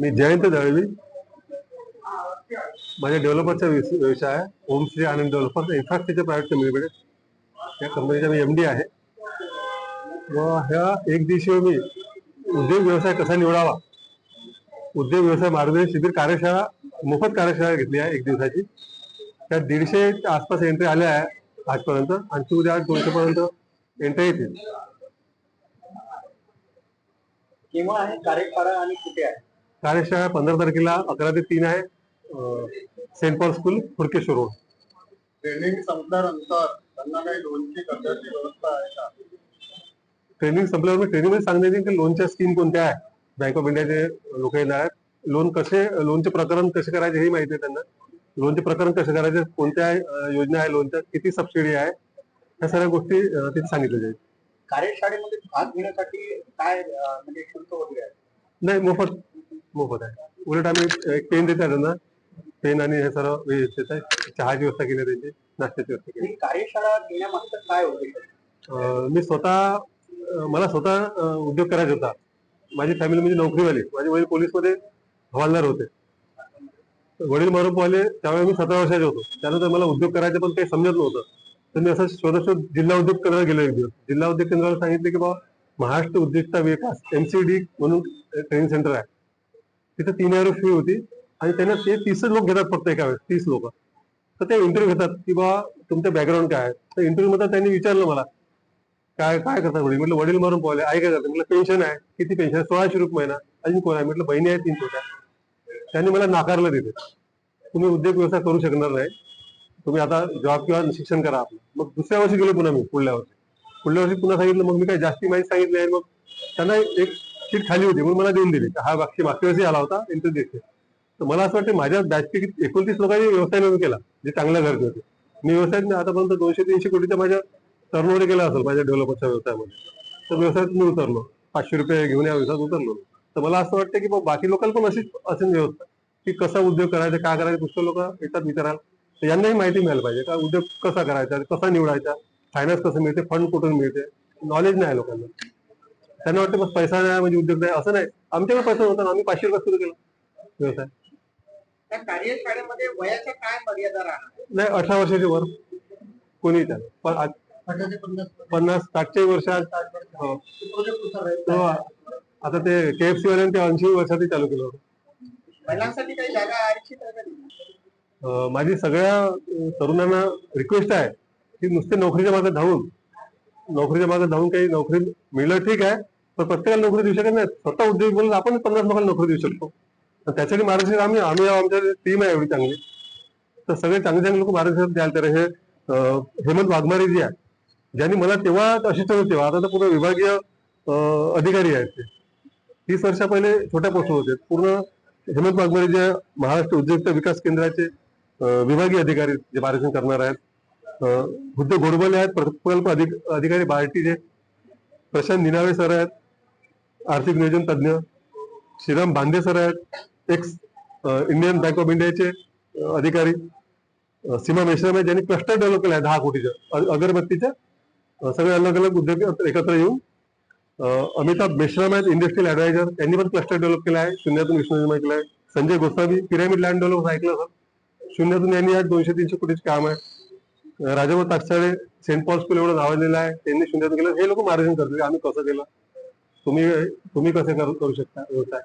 मी जयंत दळवी माझ्या डेव्हलपरचा व्यवसाय आहे. Omshree Anand developer. Infrastructure private limited या कंपनीचा मी एम डी आहे. व ह्या एक दिवशी मी उद्योग व्यवसाय कसा निवडावा? उद्योग व्यवसाय मार्गदर्शन शिबिर कार्यशाळा मोफत कार्यशाळा घेतली आहे एक दिवसाची. त्यात दीडशे आसपास एंट्री आल्या आहे आजपर्यंत. आणखी उद्या आठ दोनशेपर्यंत एंट्री येतील. केव्हा आहे? कार्यशाळा आणि कुठे आहे? कार्यशाळा पंधरा तारखेला अकरा ते तीन आहे saint Paul school Phudkeshwar road. Training संपल्यानंतर त्यांना काही लोनची कर्जाची व्यवस्था आहे का? ट्रेनिंग संपल्यावर मी ट्रेनिंगमध्ये सांगण्यात येईल की लोनच्या स्कीम कोणत्या आहेत? बँक ऑफ इंडियाचे लोक येणार आहेत. लोन कसे लोनचे प्रकरण कसे करायचे हे माहिती आहे त्यांना. लोनचे प्रकरण कसे करायचे कोणत्या योजना आहे लोनच्या किती सबसिडी आहे? ह्या सगळ्या गोष्टी तिथे सांगितल्या जाईल. कार्यशाळेमध्ये भाग घेण्यासाठी काय म्हणजे शुल्क वगैरे आहे? नाही मोफत मोफत आहे. उलट आम्ही एक पेन देत आहे त्यांना. पेन आणि हे सर्व व्यवस्थित आहे. चहाची व्यवस्था केली आहे त्यांची. नाश्त्याची व्यवस्था केली ही कार्यशाळा घेण्यामागचं काय उद्देश आहे? अं, मी स्वतः मला स्वतः अं, उद्योग करायचा होता. माझी फॅमिली म्हणजे नोकरीवाली. माझे वडील पोलीसमध्ये हवालदार होते. वडील मरून पाहिले त्यावेळी मी सतरा वर्षाचे होतो. त्यानंतर मला उद्योग करायचं पण काही समजत नव्हतं. तर मी असं शोधशोध जिल्हा उद्योग केंद्राला गेलो एक दिवस. जिल्हा उद्योग केंद्राला सांगितले की बाबा महाराष्ट्र उद्योजकता विकास एमसीडी म्हणून ट्रेनिंग सेंटर आहे. तिथे तीन हजार फी होती. आणि त्यांना ते तीसच लोक घेतात फक्त एका वेळेस तीस लोक. तर ते इंटरव्ह्यू घेतात की बाबा तुमचं बॅकग्राऊंड काय आहे? तर इंटरव्ह्यू मध्ये त्यांनी विचारलं मला काय काय करतात वडील? म्हटलं वडील मारून पावले आई काय करतात? म्हटलं पेन्शन आहे. किती पेन्शन आहे? सोळाशे रुपये महिना. अजून कोण आहे? म्हटलं बहिणी आहे तीन छोट्या. त्यांनी मला नाकारलं तिथे. तुम्ही उद्योग व्यवसाय करू शकणार नाही. तुम्ही आता जॉब किंवा शिक्षण करा आपलं मग दुसऱ्या वर्षी गेलो पुन्हा मी पुढल्या वर्षी. पुढल्या वर्षी पुन्हा सांगितलं मग मी काही जास्ती माहिती सांगितली आहे मग त्यांना एक सीट खाली होती म्हणून मला देऊन दिली. हा बाकी मागच्या वर्षी आला होता इंटरव्ह्यू देते तर मला असं वाटतं माझ्या बॅचपैकी एकोणतीस लोकांनी व्यवसाय नवीन केला जे चांगल्या घरचे होते. मी व्यवसायात आतापर्यंत दोनशे तीनशे कोटीचा माझ्या टर्नओव्हर केला असेल माझ्या डेव्हलपरच्या व्यवसायामध्ये. तर व्यवसायात मी उतरलो. पाचशे रुपये घेऊन या व्यवसायात उतरलो. तर मला असं वाटतं की बाकी लोकांना पण अशीच असेल व्यवस्था की कसा उद्योग करायचा काय करायचं पुष्कळ लोक येतात विचारायला. तर यांनाही माहिती मिळायला पाहिजे का उद्योग कसा करायचा कसा निवडायचा फायनान्स कसं मिळते फंड कुठून मिळते. नॉलेज नाही लोकांना. त्यांना वाटतं बस पैसा नाही म्हणजे उद्योग नाही असं नाही. आमच्याकडे पैसा होता ना, आम्ही पाचशे रुपये सुरू केला. व्यवसाय. त्या नाही अठरा वर्षाचे वर. कोणी त्याला पण आज अठरा ते पन्नास साठच्या वर्षात हो. तो आता ते केएफसी वाल्याने ते ऐंशी वर्षातही चालू केलं होतं. माझी सगळ्या तरुणांना रिक्वेस्ट आहे की नुसते नोकरीच्या मागे धावून नोकरीच्या मागे धावून काही नोकरी मिळलं ठीक आहे पण प्रत्येकाला नोकरी देऊ शकत नाही स्वतः उद्योग बोलून आपण पन्नास लोकांना नोकरी देऊ शकतो. त्यासाठी मार्गदर्शन आम्ही आम्ही आमच्या टीम आहे एवढी चांगली. तर सगळे चांगले चांगले लोक महाराष्ट्रात द्याल. तर हे हेमंत वाघमारे जी आहे ज्यांनी मला तेव्हा असिस्टंट होते. आता तर पूर्ण विभागीय अधिकारी आहेत ते. तीस वर्षा पहिले छोट्या पोस्ट होते. पूर्ण हेमंत वाघमारे जे महाराष्ट्र उद्योजकता विकास केंद्राचे विभागीय अधिकारी जे मार्गदर्शन करणार आहेत. अं, बुद्ध गोडबोले आहेत. प्रकल्प अधिक अधिकारी बार्टीचे प्रशांत निनावे सर आहेत. आर्थिक नियोजन तज्ज्ञ श्रीराम बांदे सर आहेत एक्स इंडियन बँक ऑफ इंडियाचे अधिकारी सीमा मेश्राम आहेत ज्यांनी क्लस्टर डेव्हलप केला आहे दहा कोटीच्या अगरबत्तीच्या सगळे अलग अलग उद्योग एकत्र येऊन अमिताभ मेश्राम आहेत इंडस्ट्रियल ऍडवायझर त्यांनी पण क्लस्टर डेव्हलप केला आहे शून्यातून विष्णू निर्माण केला आहे Sanjay Gosavi pyramid land develop ऐकलं सर शून्यातून यांनी आज दोनशे तीनशे कोटीचे काम आहे Rajabhau Taksale saint Paul school एवढं धावलेलं आहे त्यांनी शून्यातून केलं हे लोक मार्गदर्शन करतील आम्ही कसं केलं तुम्ही तुम्ही कसे करू करू शकता? व्यवसाय?